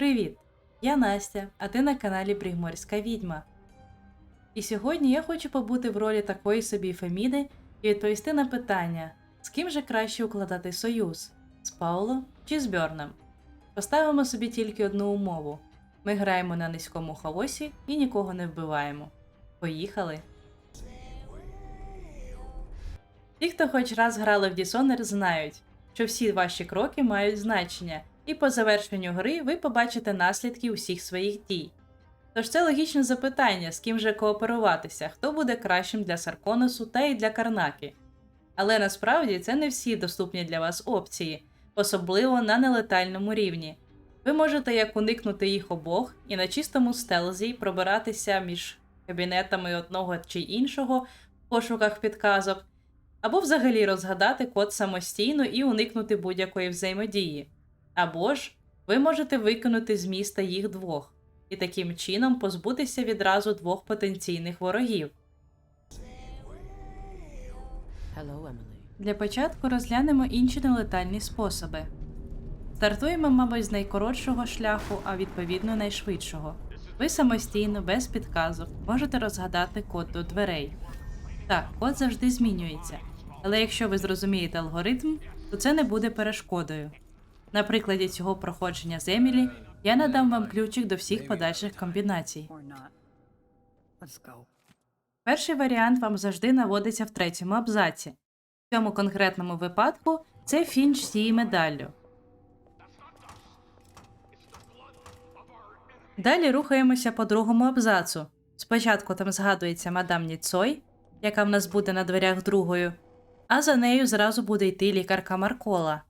Привіт! Я Настя, а ти на каналі Пригморська Відьма. І сьогодні я хочу побути в ролі такої собі Феміди і відповісти на питання, з ким же краще укладати союз з Пауло чи з Бьорном. Поставимо собі тільки одну умову: ми граємо на низькому хаосі і нікого не вбиваємо. Поїхали! Ті, хто хоч раз грали в Dishonored, знають, що всі ваші кроки мають значення, і по завершенню гри ви побачите наслідки усіх своїх дій. Тож це логічне запитання, з ким же кооперуватися, хто буде кращим для Сарконосу та й для Карнаки. Але насправді це не всі доступні для вас опції, особливо на нелетальному рівні. Ви можете як уникнути їх обох і на чистому стелзі пробиратися між кабінетами одного чи іншого в пошуках підказок, або взагалі розгадати код самостійно і уникнути будь-якої взаємодії. Або ж ви можете викинути з міста їх двох і таким чином позбутися відразу двох потенційних ворогів. Hello, Для початку розглянемо інші нелетальні способи. Стартуємо, мабуть, з найкоротшого шляху, а відповідно найшвидшого. Ви самостійно, без підказок, можете розгадати код до дверей. Так, код завжди змінюється, але якщо ви зрозумієте алгоритм, то це не буде перешкодою. На прикладі цього проходження з Емілі я надам вам ключик до всіх подальших комбінацій. Перший варіант вам завжди наводиться в третьому абзаці. В цьому конкретному випадку це фінч з медаллю. Далі рухаємося по другому абзацу. Спочатку там згадується мадам Ніцой, яка в нас буде на дверях другою, а за нею зразу буде йти лікарка Маркола.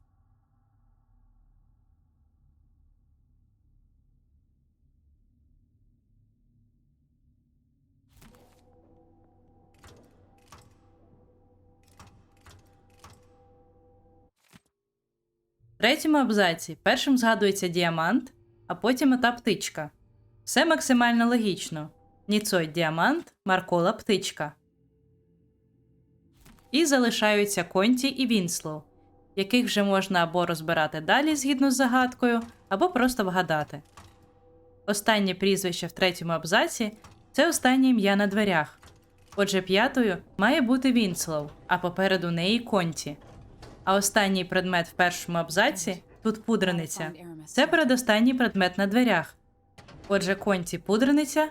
Третьому абзаці першим згадується діамант, а потім та птичка. Все максимально логічно. Ніцой діамант, Маркола птичка. І залишаються Конті і Вінслоу, яких вже можна або розбирати далі згідно з загадкою, або просто вгадати. Останнє прізвище в третьому абзаці це останнє ім'я на дверях. Отже, п'ятою має бути Вінслоу, а попереду неї Конті. А останній предмет в першому абзаці тут пудрениця. Це передостанній предмет на дверях. Отже, конті пудрениця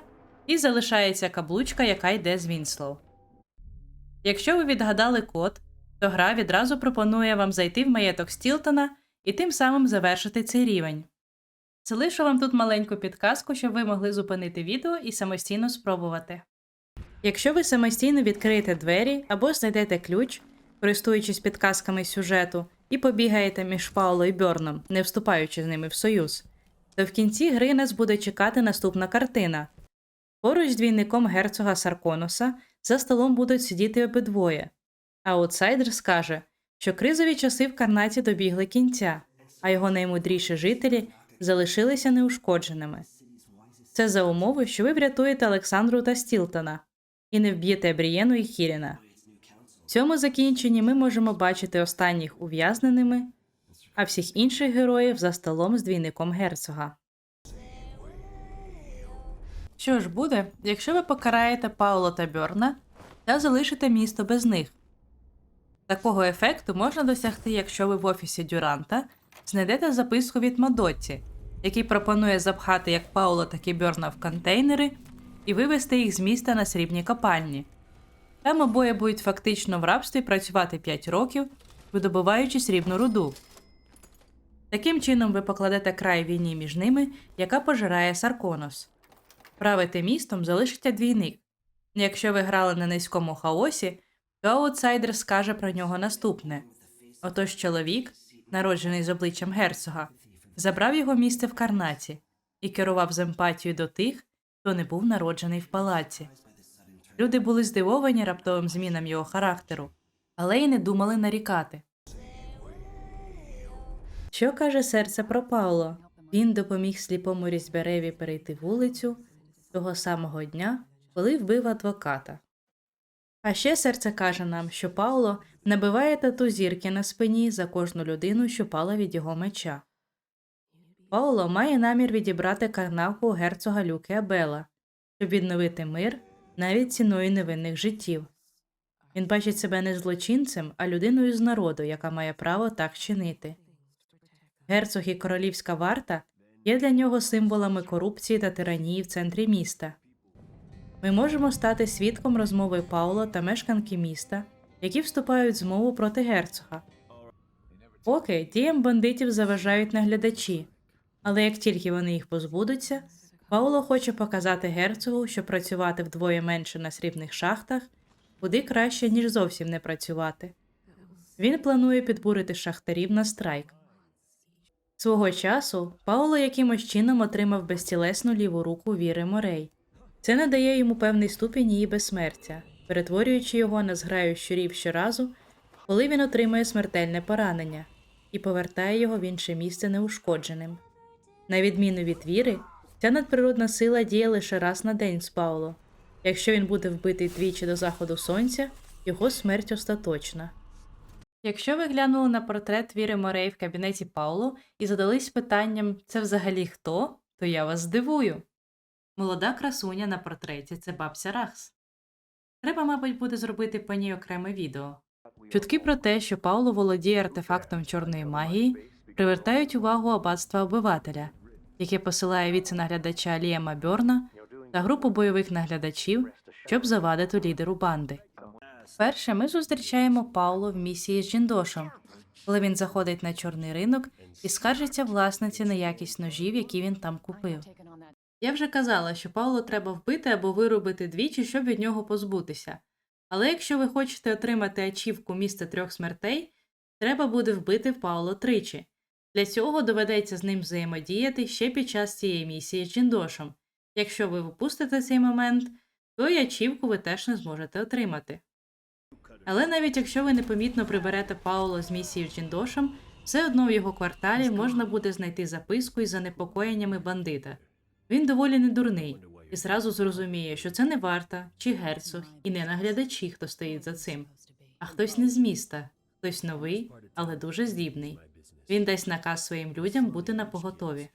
і залишається каблучка, яка йде з Вінслоу. Якщо ви відгадали код, то гра відразу пропонує вам зайти в маєток Стілтона і тим самим завершити цей рівень. Залишу вам тут маленьку підказку, щоб ви могли зупинити відео і самостійно спробувати. Якщо ви самостійно відкриєте двері або знайдете ключ, користуючись підказками сюжету, і побігаєте між Пауло і Бьорном, не вступаючи з ними в союз, то в кінці гри нас буде чекати наступна картина. Поруч з двійником герцога Сарконоса за столом будуть сидіти обидвоє. Аутсайдер скаже, що кризові часи в Карнаті добігли кінця, а його наймудріші жителі залишилися неушкодженими. Це за умови, що ви врятуєте Олександру та Стілтона і не вб'єте Брієну і Хіріна. В цьому закінченні ми можемо бачити останніх ув'язненими, а всіх інших героїв за столом з двійником герцога. Що ж буде, якщо ви покараєте Пауло та Бьорна та залишите місто без них? Такого ефекту можна досягти, якщо ви в офісі Дюранта знайдете записку від Мадотті, який пропонує запхати як Пауло, так і Бьорна в контейнери і вивезти їх з міста на срібні копальні. Там обоє будуть фактично в рабстві працювати 5 років, видобуваючи срібну руду. Таким чином ви покладете край війні між ними, яка пожирає Сарконос. Правити містом залишиться двійник. Якщо ви грали на низькому хаосі, то аутсайдер скаже про нього наступне: отож чоловік, народжений з обличчям герцога, забрав його місце в Карнаті і керував з емпатією до тих, хто не був народжений в палаці. Люди були здивовані раптовим змінам його характеру, але й не думали нарікати. Що каже серце про Пауло? Він допоміг сліпому різьбереві перейти вулицю того самого дня, коли вбив адвоката. А ще серце каже нам, що Пауло набиває тату зірки на спині за кожну людину, що пала від його меча. Пауло має намір відібрати карнаку у герцога Люки Абела, щоб відновити мир навіть ціною невинних життів. Він бачить себе не злочинцем, а людиною з народу, яка має право так чинити. Герцог і королівська варта є для нього символами корупції та тиранії в центрі міста. Ми можемо стати свідком розмови Пауло та мешканки міста, які вступають в змову проти герцога. Поки діям бандитів заважають наглядачі, але як тільки вони їх позбудуться, Пауло хоче показати герцогу, що працювати вдвоє менше на срібних шахтах куди краще, ніж зовсім не працювати. Він планує підбурити шахтарів на страйк. Свого часу Пауло якимось чином отримав безтілесну ліву руку Віри Морей. Це надає йому певний ступінь її безсмертя, перетворюючи його на зграю щурів щоразу, коли він отримує смертельне поранення і повертає його в інше місце неушкодженим. На відміну від віри, ця надприродна сила діє лише раз на день з Пауло. Якщо він буде вбитий двічі до заходу сонця, його смерть остаточна. Якщо ви глянули на портрет Віри Морей в кабінеті Пауло і задались питанням це взагалі хто, то я вас здивую. Молода красуня на портреті це бабця Рахс. Треба, мабуть, буде зробити по ній окреме відео. Чутки про те, що Пауло володіє артефактом чорної магії, привертають увагу аббатства обивателя, яке посилає віце-наглядача Ліема Бьорна та групу бойових наглядачів, щоб завадити лідеру банди. Перше ми зустрічаємо Пауло в місії з Джіндошем, коли він заходить на чорний ринок і скаржиться власниці на якість ножів, які він там купив. Я вже казала, що Пауло треба вбити або виробити двічі, щоб від нього позбутися. Але якщо ви хочете отримати ачівку міста трьох смертей, треба буде вбити Пауло тричі. Для цього доведеться з ним взаємодіяти ще під час цієї місії з Джіндошем. Якщо ви випустите цей момент, то й ачівку ви теж не зможете отримати. Але навіть якщо ви непомітно приберете Пауло з місії з Джіндошем, все одно в його кварталі можна буде знайти записку із занепокоєннями бандита. Він доволі недурний і зразу зрозуміє, що це не варта чи герцог, і не наглядачі, хто стоїть за цим, а хтось не з міста, хтось новий, але дуже здібний. Він дасть наказ своїм людям бути на поготові.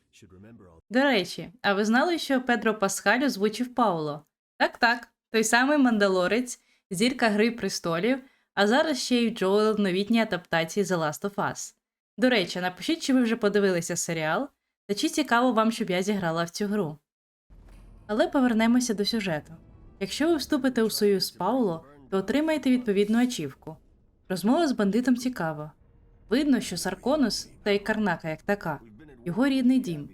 До речі, а ви знали, що Педро Пасхаль озвучив Пауло? Так, так, той самий мандалорець, зірка Гри престолів, а зараз ще й Джоел в новітній адаптації The Last of Us. До речі, напишіть, чи ви вже подивилися серіал, та чи цікаво вам, щоб я зіграла в цю гру. Але повернемося до сюжету. Якщо ви вступите у союз з Пауло, то отримаєте відповідну ачівку. Розмова з бандитом цікава. Видно, що Сарконус, та й Карнака як така, його рідний дім.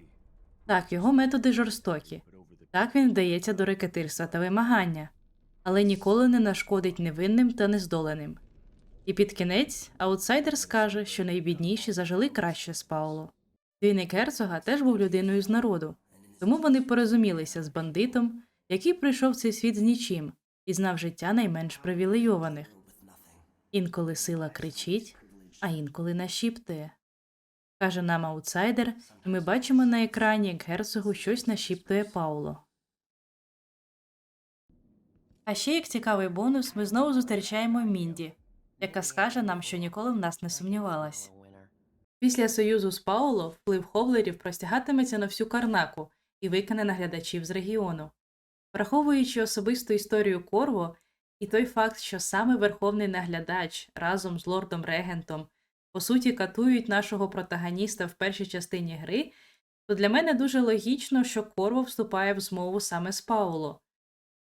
Так, його методи жорстокі. Так він вдається до рекетирства та вимагання, але ніколи не нашкодить невинним та нездоленим. І під кінець аутсайдер скаже, що найбідніші зажили краще з Пауло. Двійник герцога теж був людиною з народу, тому вони порозумілися з бандитом, який прийшов в цей світ з нічим і знав життя найменш привілейованих. Інколи сила кричить, а інколи нашіптує. Каже нам аутсайдер, і ми бачимо на екрані, як герцогу щось нашіптує Пауло. А ще як цікавий бонус, ми знову зустрічаємо Мінді, яка скаже нам, що ніколи в нас не сумнівалась. Після союзу з Пауло вплив ховлерів простягатиметься на всю Карнаку і викине наглядачів з регіону. Враховуючи особисту історію Корво і той факт, що саме верховний наглядач разом з лордом Регентом по суті катують нашого протагоніста в першій частині гри, то для мене дуже логічно, що Корво вступає в змову саме з Пауло.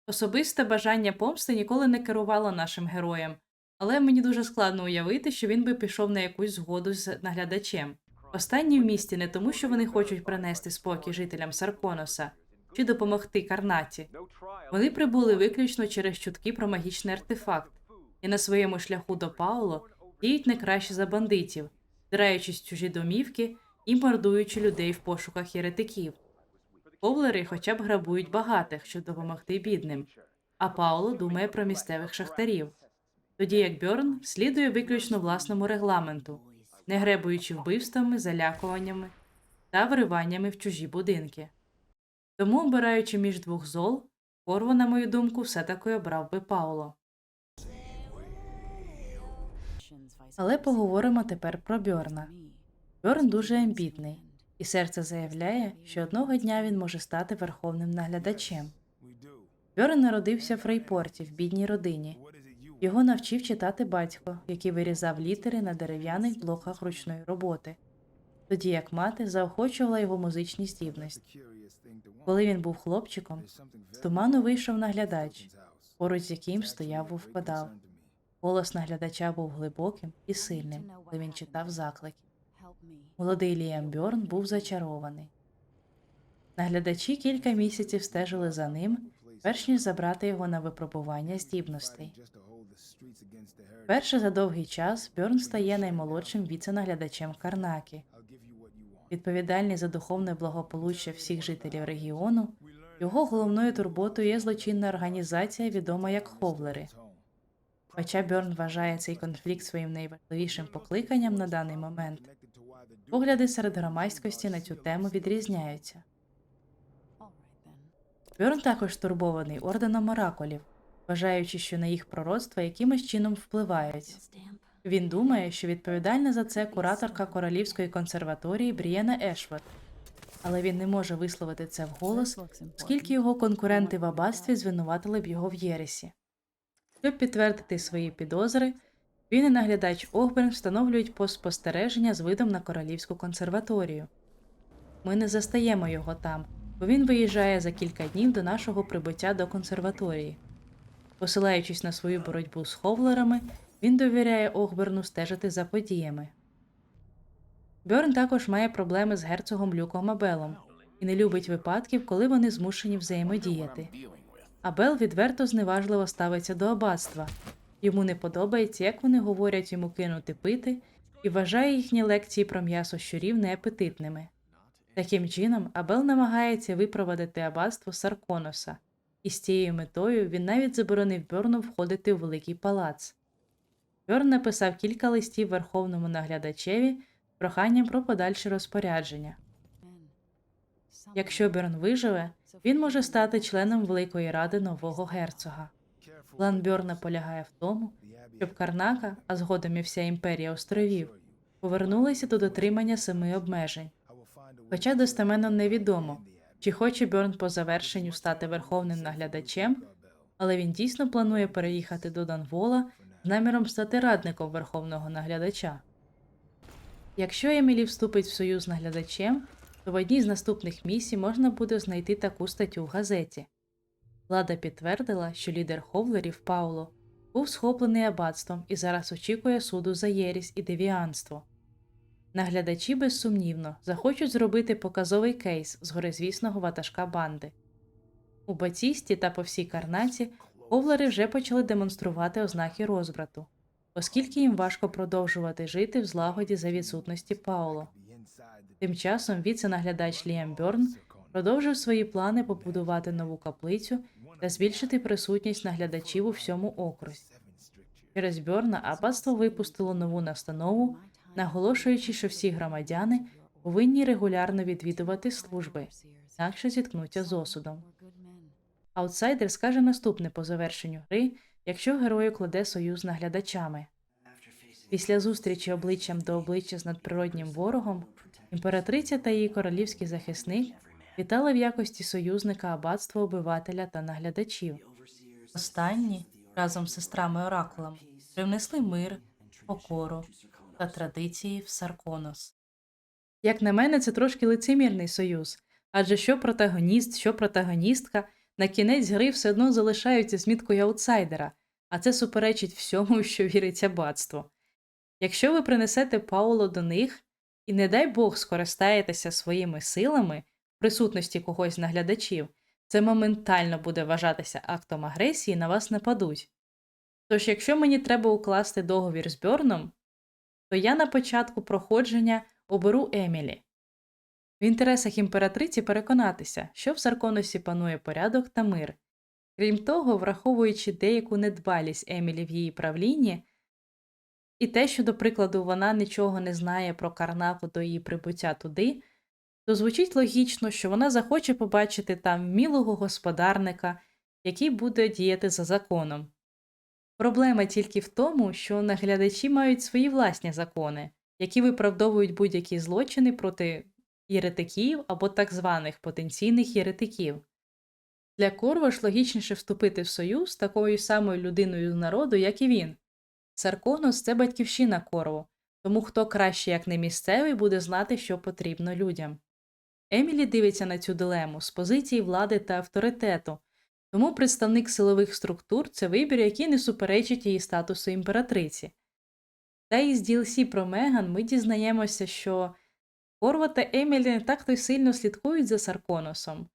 Особисте бажання помсти ніколи не керувало нашим героєм, але мені дуже складно уявити, що він би пішов на якусь згоду з наглядачем. Останні в місті не тому, що вони хочуть принести спокій жителям Сарконоса чи допомогти Карнаті. Вони прибули виключно через чутки про магічний артефакт, і на своєму шляху до Пауло діють не краще за бандитів, дираючись чужі домівки і мордуючи людей в пошуках єретиків. Ковлери хоча б грабують багатих, щоб допомогти бідним, а Пауло думає про місцевих шахтарів. Тоді як Бьорн слідує виключно власному регламенту, не гребуючи вбивствами, залякуваннями та вриваннями в чужі будинки. Тому, обираючи між двох зол, Корво, на мою думку, все таки обрав би Пауло. Але поговоримо тепер про Бьорна. Бьорн дуже амбітний. і серце заявляє, що одного дня він може стати верховним наглядачем. Бьорн народився в Фрейпорті в бідній родині. Його навчив читати батько, який вирізав літери на дерев'яних блоках ручної роботи, тоді як мати заохочувала його музичні здібності. Коли він був хлопчиком, з туману вийшов наглядач, поруч з яким стояв вовкодав. Голос наглядача був глибоким і сильним, коли він читав заклики. Молодий Ліам Бьорн був зачарований. Наглядачі кілька місяців стежили за ним, перш ніж забрати його на випробування здібностей. Перше за довгий час Бьорн стає наймолодшим віце-наглядачем Карнакі. Відповідальний за духовне благополуччя всіх жителів регіону, його головною турботою є злочинна організація, відома як Ховлери. Хоча Бьорн вважає цей конфлікт своїм найважливішим покликанням на даний момент, погляди серед громадськості на цю тему відрізняються. Бьорн також стурбований орденом оракулів, вважаючи, що на їх пророцтва якимось чином впливають. Він думає, що відповідальна за це кураторка Королівської консерваторії Брієна Ешвард, але він не може висловити це вголос, оскільки його конкуренти в аббатстві звинуватили б його в єресі. Щоб підтвердити свої підозри, він і наглядач Огберн встановлюють пост спостереження з видом на Королівську консерваторію. Ми не застаємо його там, бо він виїжджає за кілька днів до нашого прибуття до консерваторії. Посилаючись на свою боротьбу з ховлерами, він довіряє Огберну стежити за подіями. Бьорн також має проблеми з герцогом Люком Абелом і не любить випадків, коли вони змушені взаємодіяти. Абел відверто зневажливо ставиться до аббатства. Йому не подобається, як вони говорять йому кинути пити, і вважає їхні лекції про м'ясо щурів неапетитними. Таким чином, Абел намагається випровадити аббатство Сарконоса, і з цією метою він навіть заборонив Бьорну входити у великий палац. Бьорн написав кілька листів верховному наглядачеві з проханням про подальші розпорядження. Якщо Бьорн виживе, він може стати членом Великої Ради нового герцога. План Бьорна полягає в тому, щоб Карнака, а згодом і вся імперія островів, повернулися до дотримання семи обмежень. Хоча достеменно невідомо, чи хоче Бьорн по завершенню стати верховним наглядачем, але він дійсно планує переїхати до Данвола наміром стати радником верховного наглядача. Якщо Емілі вступить в союз з наглядачем, то в одній з наступних місій можна буде знайти таку статтю в газеті. Влада підтвердила, що лідер Ховлерів Пауло був схоплений аббатством і зараз очікує суду за єрість і девіанство. Наглядачі безсумнівно захочуть зробити показовий кейс з горизвісного ватажка банди. У Батісті та по всій карнаці Ховлери вже почали демонструвати ознаки розбрату, оскільки їм важко продовжувати жити в злагоді за відсутності Пауло. Тим часом віце-наглядач Ліам Бьорн продовжив свої плани побудувати нову каплицю та збільшити присутність наглядачів у всьому окрузі. Через Бьорна аббатство випустило нову настанову, наголошуючи, що всі громадяни повинні регулярно відвідувати служби, інакше зіткнуться з осудом. Аутсайдер скаже наступне по завершенню гри, якщо герою кладе союз наглядачами. Після зустрічі обличчям до обличчя з надприроднім ворогом, імператриця та її королівський захисник вітали в якості союзника аббатства обивателя та наглядачів. Останні разом з сестрами оракулами привнесли мир, покору та традиції в Сарконос. Як на мене, це трошки лицемірний союз, адже що протагоніст, що протагоністка на кінець гри все одно залишаються з міткою аутсайдера, а це суперечить всьому, що вірить аббатство. Якщо ви принесете Пауло до них і, не дай Бог, скористаєтеся своїми силами в присутності когось з наглядачів, це моментально буде вважатися актом агресії, на вас нападуть. Тож, якщо мені треба укласти договір з Бьорном, то я на початку проходження оберу Емілі. В інтересах імператриці переконатися, що в Сарконосі панує порядок та мир. Крім того, враховуючи деяку недбалість Емілі в її правлінні, і те, що, до прикладу, вона нічого не знає про Карнаку до її прибуття туди, то звучить логічно, що вона захоче побачити там вмілого господарника, який буде діяти за законом. Проблема тільки в тому, що наглядачі мають свої власні закони, які виправдовують будь-які злочини проти єретиків або так званих потенційних єретиків. Для Корво ж логічніше вступити в союз з такою самою людиною з народу, як і він. Сарконос це батьківщина Корво, тому хто краще, як не місцевий, буде знати, що потрібно людям. Емілі дивиться на цю дилему з позиції влади та авторитету, тому представник силових структур це вибір, який не суперечить її статусу імператриці. Та із DLC про Меган ми дізнаємося, що Корва та Емілі не так то й сильно слідкують за Сарконосом.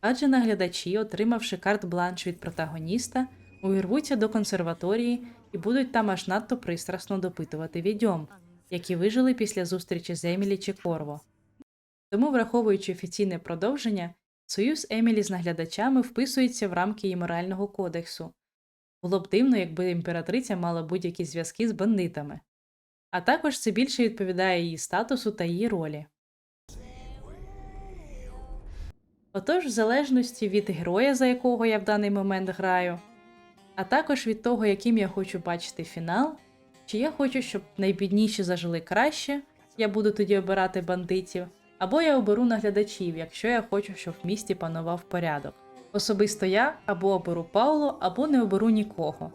Адже наглядачі, отримавши карт-бланш від протагоніста, увірвуться до консерваторії і будуть там аж надто пристрасно допитувати відьом, які вижили після зустрічі з Емілі чи Корво. Тому, враховуючи офіційне продовження, союз Емілі з наглядачами вписується в рамки її морального кодексу. Було б дивно, якби імператриця мала будь-які зв'язки з бандитами. А також це більше відповідає її статусу та її ролі. Отож, в залежності від героя, за якого я в даний момент граю, а також від того, яким я хочу бачити фінал, чи я хочу, щоб найбідніші зажили краще, я буду тоді обирати бандитів, або я оберу наглядачів, якщо я хочу, щоб в місті панував порядок. Особисто я або оберу Пауло, або не оберу нікого.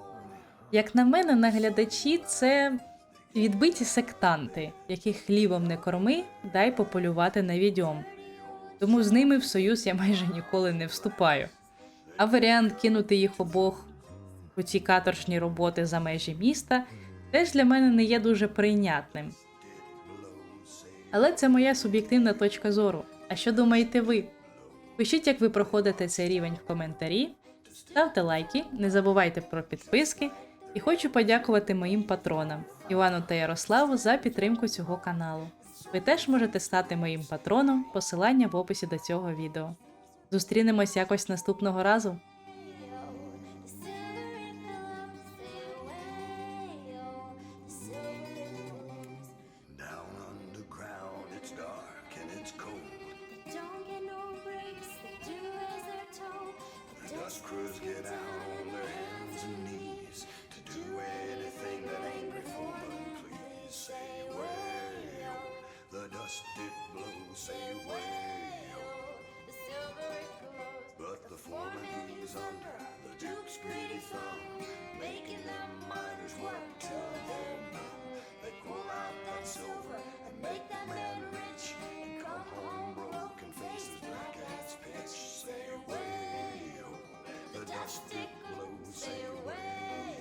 Як на мене, наглядачі це відбиті сектанти, яких хлібом не корми, дай пополювати на відьом. Тому з ними в союз я майже ніколи не вступаю. А варіант кинути їх обох у ці каторжні роботи за межі міста теж для мене не є дуже прийнятним. Але це моя суб'єктивна точка зору. А що думаєте ви? Пишіть, як ви проходите цей рівень в коментарі, ставте лайки, не забувайте про підписки і хочу подякувати моїм патронам Івану та Ярославу за підтримку цього каналу. Ви теж можете стати моїм патроном, посилання в описі до цього відео. Зустрінемось якось наступного разу. It glows. Say way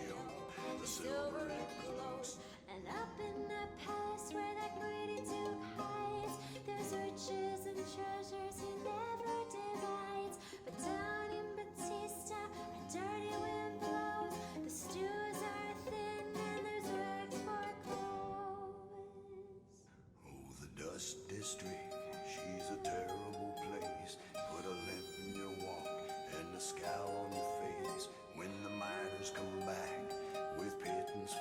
the silver it glows. and up in the palace where that greedy duke hides, there's riches and treasures he never divides. But down in Batista, a dirty wind blows. The stews are thin and there's rags for clothes. Oh, the dust district, she's a terrible place. Put a limp in your walk and a scowl on your face when the miners come back with pittance.